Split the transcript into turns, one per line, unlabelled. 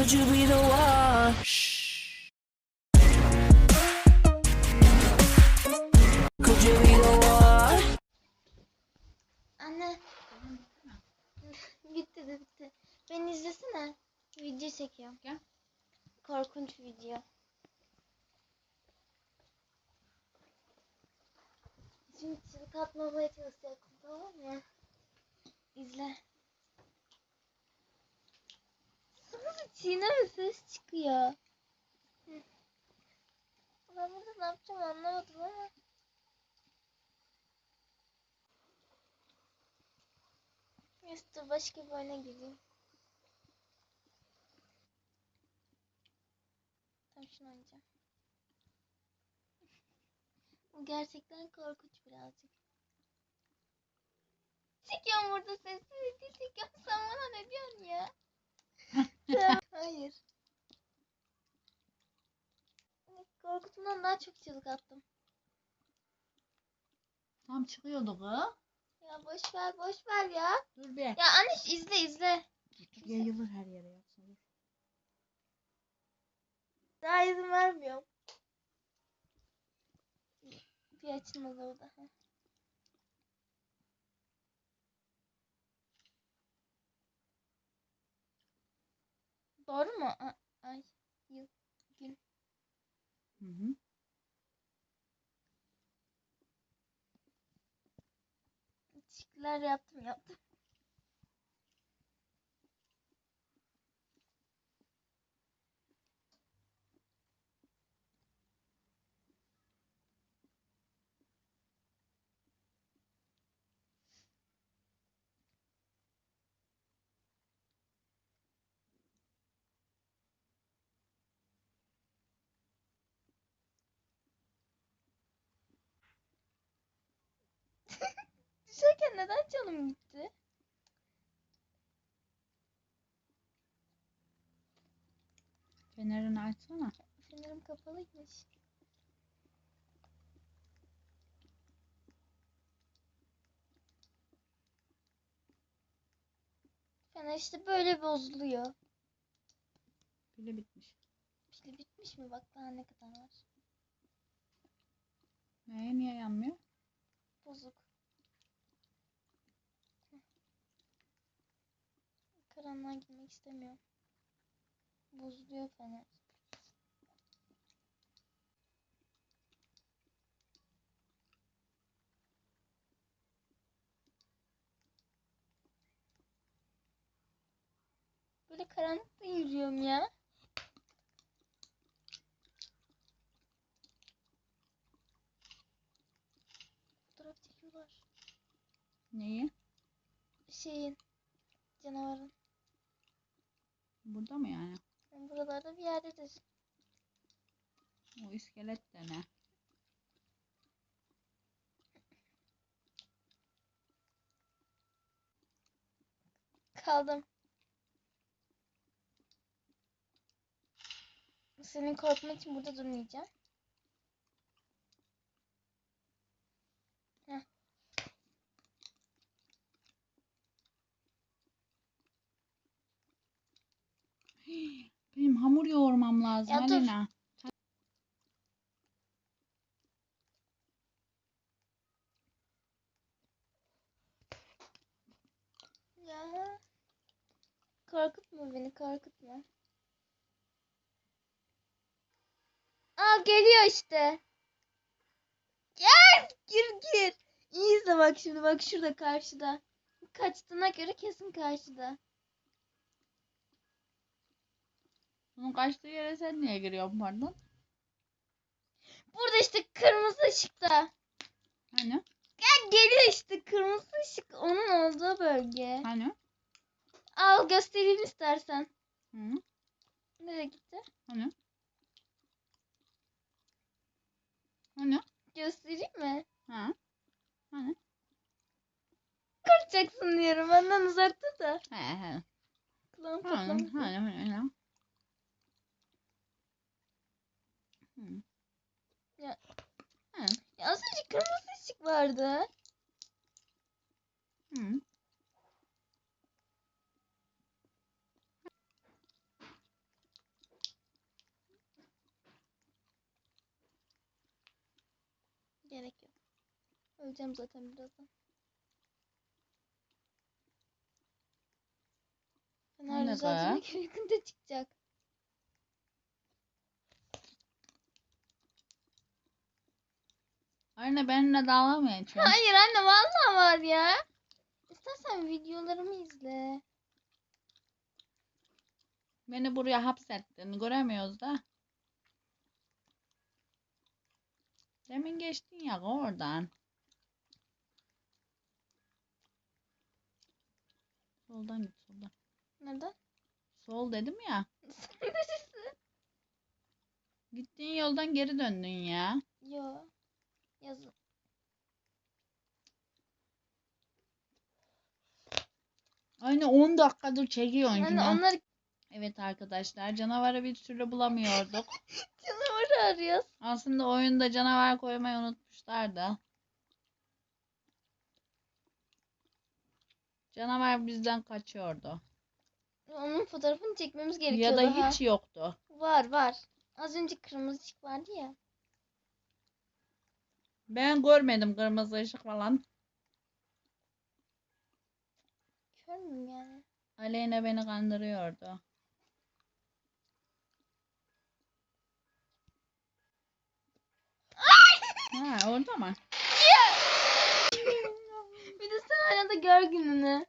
Could you be the one? Could you be the one?
Anne. bitti de bitti. Beni izlesene. Video çekiyorum.
Gel.
Korkunç video. Şimdi çığlık atmamaya çalışacaksın tamam mı? İzle. Çiğneme ses çıkıyor. Ben burada ne yapacağım anlamadım ama. Neyse başka bir oyuna gireyim. Tam şunu oynayacağım. Bu gerçekten korkunç birazcık. Çekiyorum burada video çekiyorum. Sen bana ne diyorsun ya? Sen- Hayır. Korkutumdan daha çok çığlık attım.
Tam çıkıyordu kız.
Ya boş ver boş ver ya.
Dur bir.
Ya anne izle izle.
Yayılır her yere yapsın.
Daha izin vermiyorum. Bir açılmadı orada. Doğru mu? Ay, yıl, gün.
Hı hı.
Teşekkürler yaptım yaptım. Neden canım gitti?
Fenerini açsana.
Fenerim kapalıymış. Fener işte böyle bozuluyor.
Pili bitmiş.
Pili bitmiş mi? Bak daha ne kadar var.
Ee, niye yanmıyor?
Bozuk. Karanlığa girmek istemiyorum. Bozuluyor fener. Böyle karanlıkta yürüyorum ya. Fotoğraf çekiyorlar.
Neyi?
Şeyin canavarın.
Burada mı yani?
Yani buralarda bir yerdedir.
O iskelet de ne?
Kaldım. Senin korkman için burada durmayacağım.
Hamur yoğurmam lazım
Ya dur.
Alena.
Ya. Korkutma beni korkutma. Aa geliyor işte. Gel gir gir. İyi izle bak şimdi bak şurada karşıda. Kaçtığına göre kesin karşıda.
Bunun kaçtığı yere sen niye giriyorsun pardon?
Burada işte kırmızı ışıkta.
Hani?
Ya geliyor işte kırmızı ışık onun olduğu bölge.
Hani?
Al göstereyim istersen.
Hı?
Nereye gitti?
Hani? Hani?
Göstereyim mi?
Ha? Hani?
Korkacaksın diyorum benden uzakta da.
He he.
Kulağım
Hani?
patlamasın.
Hani? Hani? Hı.
Ya,
hı.
ya az önce kırmızı ışık vardı.
Hı. Gerek yok.
Öleceğim zaten birazdan. Fener düzeltmek yakında çıkacak.
Anne benimle dalga mı geçiyorsun?
Hayır anne vallahi var ya. İstersen videolarımı izle.
Beni buraya hapsettin. Göremiyoruz da. Demin geçtin ya oradan. Soldan git soldan.
Nereden?
Sol dedim ya. Gittiğin yoldan geri döndün ya.
Yo. Yazın.
Aynı 10 dakikadır çekiyorsun
Anne
ya.
onları
Evet arkadaşlar canavarı bir türlü bulamıyorduk.
canavarı arıyoruz.
Aslında oyunda canavar koymayı unutmuşlar da. Canavar bizden kaçıyordu.
Onun fotoğrafını çekmemiz
Ya
gerekiyor
da
daha.
hiç yoktu.
Var var. Az önce kırmızı ışık vardı ya.
Ben görmedim kırmızı ışık falan.
Kör müyüm yani?
Aleyna beni kandırıyordu. Ha orada mı?
Bir de sen arada gör gününü.